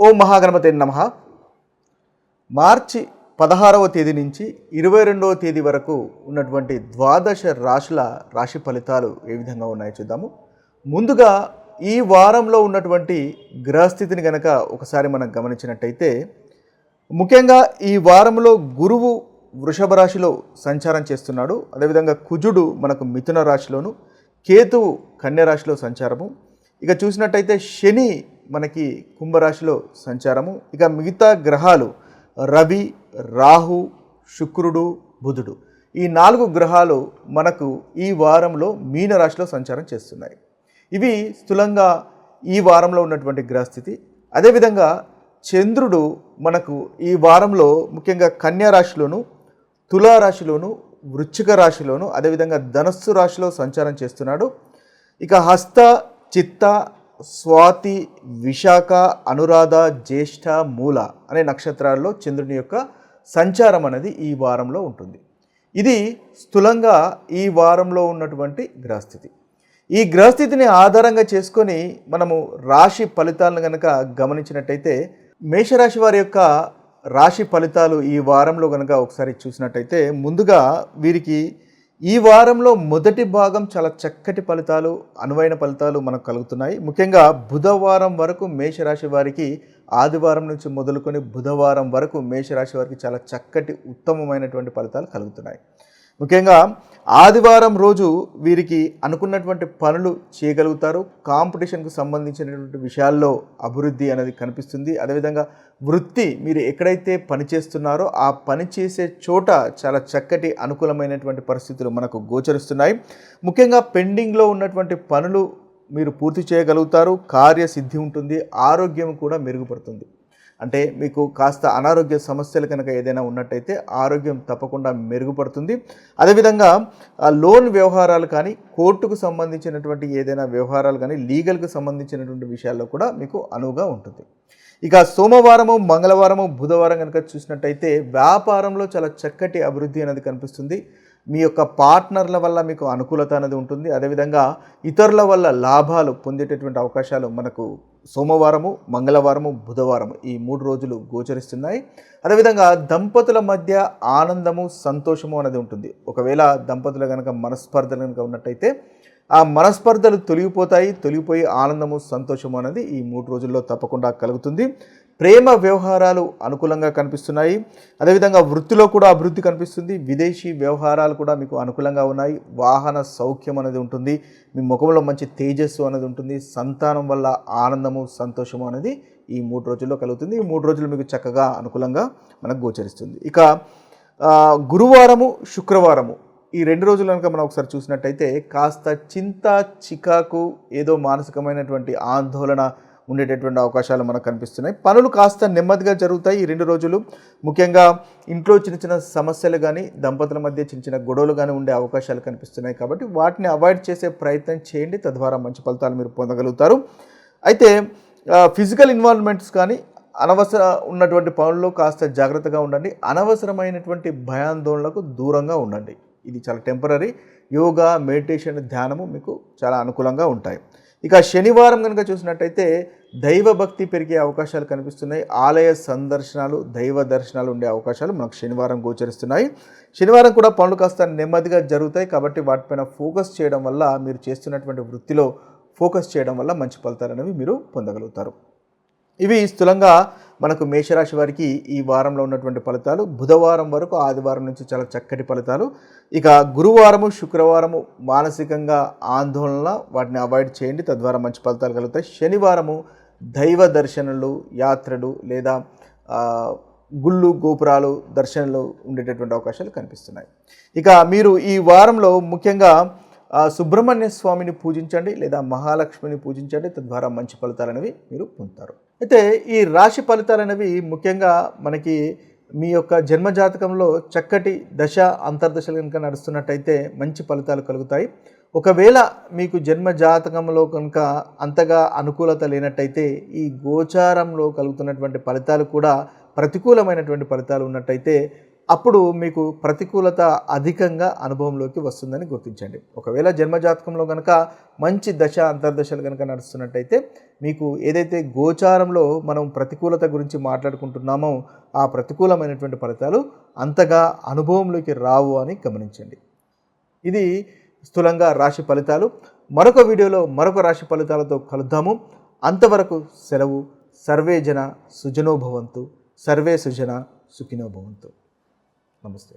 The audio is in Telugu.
ఓం మహాగణపతి నమ. మార్చి పదహారవ తేదీ నుంచి ఇరవై రెండవ తేదీ వరకు ఉన్నటువంటి ద్వాదశ రాశుల రాశి ఫలితాలు ఏ విధంగా ఉన్నాయో చూద్దాము. ముందుగా ఈ వారంలో ఉన్నటువంటి గ్రహస్థితిని గనక ఒకసారి మనం గమనించినట్టయితే ముఖ్యంగా ఈ వారంలో గురువు వృషభ రాశిలో సంచారం చేస్తున్నాడు. అదేవిధంగా కుజుడు మనకు మిథున రాశిలోను కేతువు కన్య రాశిలో సంచారము. ఇక చూసినట్టయితే శని మనకి కుంభరాశిలో సంచారము. ఇక మిగతా గ్రహాలు రవి రాహు శుక్రుడు బుధుడు. ఈ నాలుగు గ్రహాలు మనకు ఈ వారంలో మీన రాశిలో సంచారం చేస్తున్నాయి. ఇవి స్థూలంగా ఈ వారంలో ఉన్నటువంటి గ్రహస్థితి. అదేవిధంగా చంద్రుడు మనకు ఈ వారంలో ముఖ్యంగా కన్యారాశిలోను తులారాశిలోను వృశ్చిక రాశిలోను అదేవిధంగా ధనస్సు రాశిలో సంచారం చేస్తున్నాడు. ఇక హస్త చిత్త స్వాతి విశాఖ అనురాధ జ్యేష్ఠ మూల అనే నక్షత్రాల్లో చంద్రుని యొక్క సంచారం అనేది ఈ వారంలో ఉంటుంది. ఇది స్థూలంగా ఈ వారంలో ఉన్నటువంటి గ్రహస్థితి. ఈ గ్రహస్థితిని ఆధారంగా చేసుకొని మనము రాశి ఫలితాలను కనుక గమనించినట్టయితే మేషరాశి వారి యొక్క రాశి ఫలితాలు ఈ వారంలో కనుక ఒకసారి చూసినట్టయితే ముందుగా వీరికి ఈ వారంలో మొదటి భాగం చాలా చక్కటి ఫలితాలు అనువైన ఫలితాలు మనకు కలుగుతున్నాయి. ముఖ్యంగా బుధవారం వరకు మేషరాశి వారికి ఆదివారం నుంచి మొదలుకొని బుధవారం వరకు మేషరాశి వారికి చాలా చక్కటి ఉత్తమమైనటువంటి ఫలితాలు కలుగుతున్నాయి. ముఖ్యంగా ఆదివారం రోజు వీరికి అనుకున్నటువంటి పనులు చేయగలుగుతారు. కాంపిటీషన్కు సంబంధించినటువంటి విషయాల్లో అభివృద్ధి అనేది కనిపిస్తుంది. అదేవిధంగా వృత్తి మీరు ఎక్కడైతే పని చేస్తున్నారో ఆ పని చేసే చోట చాలా చక్కటి అనుకూలమైనటువంటి పరిస్థితులు మనకు గోచరిస్తున్నాయి. ముఖ్యంగా పెండింగ్లో ఉన్నటువంటి పనులు మీరు పూర్తి చేయగలుగుతారు. కార్యసిద్ధి ఉంటుంది. ఆరోగ్యం కూడా మెరుగుపడుతుంది. అంటే మీకు కాస్త అనారోగ్య సమస్యలు కనుక ఏదైనా ఉన్నట్టయితే ఆరోగ్యం తప్పకుండా మెరుగుపడుతుంది. అదేవిధంగా లోన్ వ్యవహారాలు కానీ కోర్టుకు సంబంధించినటువంటి ఏదైనా వ్యవహారాలు కానీ లీగల్కి సంబంధించినటువంటి విషయాల్లో కూడా మీకు అనువుగా ఉంటుంది. ఇక సోమవారము మంగళవారము బుధవారం కనుక చూసినట్టయితే వ్యాపారంలో చాలా చక్కటి అభివృద్ధి అనేది కనిపిస్తుంది. మీ యొక్క పార్ట్నర్ల వల్ల మీకు అనుకూలత అనేది ఉంటుంది. అదేవిధంగా ఇతరుల వల్ల లాభాలు పొందేటటువంటి అవకాశాలు మనకు సోమవారము మంగళవారము బుధవారం ఈ మూడు రోజులు గోచరిస్తున్నాయి. అదేవిధంగా దంపతుల మధ్య ఆనందము సంతోషము అనేది ఉంటుంది. ఒకవేళ దంపతులు కనుక మనస్పర్ధలు కనుక ఉన్నట్టయితే ఆ మనస్పర్ధలు తొలగిపోతాయి తొలగిపోయి ఆనందము సంతోషము అనేది ఈ మూడు రోజుల్లో తప్పకుండా కలుగుతుంది. ప్రేమ వ్యవహారాలు అనుకూలంగా కనిపిస్తున్నాయి. అదేవిధంగా వృత్తిలో కూడా అభివృద్ధి కనిపిస్తుంది. విదేశీ వ్యవహారాలు కూడా మీకు అనుకూలంగా ఉన్నాయి. వాహన సౌఖ్యం అనేది ఉంటుంది. మీ ముఖంలో మంచి తేజస్సు అనేది ఉంటుంది. సంతానం వల్ల ఆనందము సంతోషము అనేది ఈ మూడు రోజుల్లో కలుగుతుంది. ఈ మూడు రోజులు మీకు చక్కగా అనుకూలంగా మనకు గోచరిస్తుంది. ఇక గురువారము శుక్రవారము. ఈ రెండు రోజులు కనుక మనం ఒకసారి చూసినట్టయితే కాస్త చింత చికాకు ఏదో మానసికమైనటువంటి ఆందోళన ఉండేటటువంటి అవకాశాలు మనకు కనిపిస్తున్నాయి. పనులు కాస్త నెమ్మదిగా జరుగుతాయి ఈ రెండు రోజులు. ముఖ్యంగా ఇంట్లో చిన్న చిన్న సమస్యలు కానీ దంపతుల మధ్య చిన్న చిన్న గొడవలు కానీ ఉండే అవకాశాలు కనిపిస్తున్నాయి కాబట్టి వాటిని అవాయిడ్ చేసే ప్రయత్నం చేయండి. తద్వారా మంచి ఫలితాలు మీరు పొందగలుగుతారు. అయితే ఫిజికల్ ఇన్వాల్వ్మెంట్స్ కానీ అనవసర ఉన్నటువంటి పనుల్లో కాస్త జాగ్రత్తగా ఉండండి. అనవసరమైనటువంటి భయాందోళనలకు దూరంగా ఉండండి. ఇది చాలా టెంపరీ యోగా మెడిటేషన్ ధ్యానము మీకు చాలా అనుకూలంగా ఉంటాయి. ఇక శనివారం కనుక చూసినట్టయితే దైవభక్తి పెరిగే అవకాశాలు కనిపిస్తున్నాయి. ఆలయ సందర్శనాలు దైవ దర్శనాలు ఉండే అవకాశాలు మనకు శనివారం గోచరిస్తున్నాయి. శనివారం కూడా పనులు కాస్త నెమ్మదిగా జరుగుతాయి కాబట్టి వాటిపైన ఫోకస్ చేయడం వల్ల మీరు చేస్తున్నటువంటి వృత్తిలో ఫోకస్ చేయడం వల్ల మంచి ఫలితాలు అనేవి మీరు పొందగలుగుతారు. ఇవి స్థూలంగా మనకు మేషరాశి వారికి ఈ వారంలో ఉన్నటువంటి ఫలితాలు బుధవారం వరకు ఆదివారం నుంచి చాలా చక్కటి ఫలితాలు. ఇక గురువారము శుక్రవారము మానసికంగా ఆందోళన వాటిని అవాయిడ్ చేయండి. తద్వారా మంచి ఫలితాలు కలుగుతాయి. శనివారము దైవ దర్శనలు యాత్రలు లేదా గుళ్ళు గోపురాలు దర్శనాలు ఉండేటటువంటి అవకాశాలు కనిపిస్తున్నాయి. ఇక మీరు ఈ వారంలో ముఖ్యంగా సుబ్రహ్మణ్య స్వామిని పూజించండి లేదా మహాలక్ష్మిని పూజించండి. తద్వారా మంచి ఫలితాలు అనేవి మీరు పొందుతారు. అయితే ఈ రాశి ఫలితాలు అనేవి ముఖ్యంగా మనకి మీ యొక్క జన్మజాతకంలో చక్కటి దశ అంతర్దశలు కనుక నడుస్తున్నట్టయితే మంచి ఫలితాలు కలుగుతాయి. ఒకవేళ మీకు జన్మ జాతకంలో కనుక అంతగా అనుకూలత లేనట్టయితే ఈ గోచారంలో కలుగుతున్నటువంటి ఫలితాలు కూడా ప్రతికూలమైనటువంటి ఫలితాలు ఉన్నట్టయితే అప్పుడు మీకు ప్రతికూలత అధికంగా అనుభవంలోకి వస్తుందని గుర్తించండి. ఒకవేళ జన్మజాతకంలో కనుక మంచి దశ అంతర్దశలు కనుక నడుస్తున్నట్టయితే మీకు ఏదైతే గోచారంలో మనం ప్రతికూలత గురించి మాట్లాడుకుంటున్నామో ఆ ప్రతికూలమైనటువంటి ఫలితాలు అంతగా అనుభవంలోకి రావు అని గమనించండి. ఇది స్థూలంగా రాశి ఫలితాలు. మరొక వీడియోలో మరొక రాశి ఫలితాలతో కలుద్దాము. అంతవరకు సెలవు. సర్వే జన సుజనోభవంతు సర్వే సుజన సుఖినోభవంతు ನಮಸ್ತೆ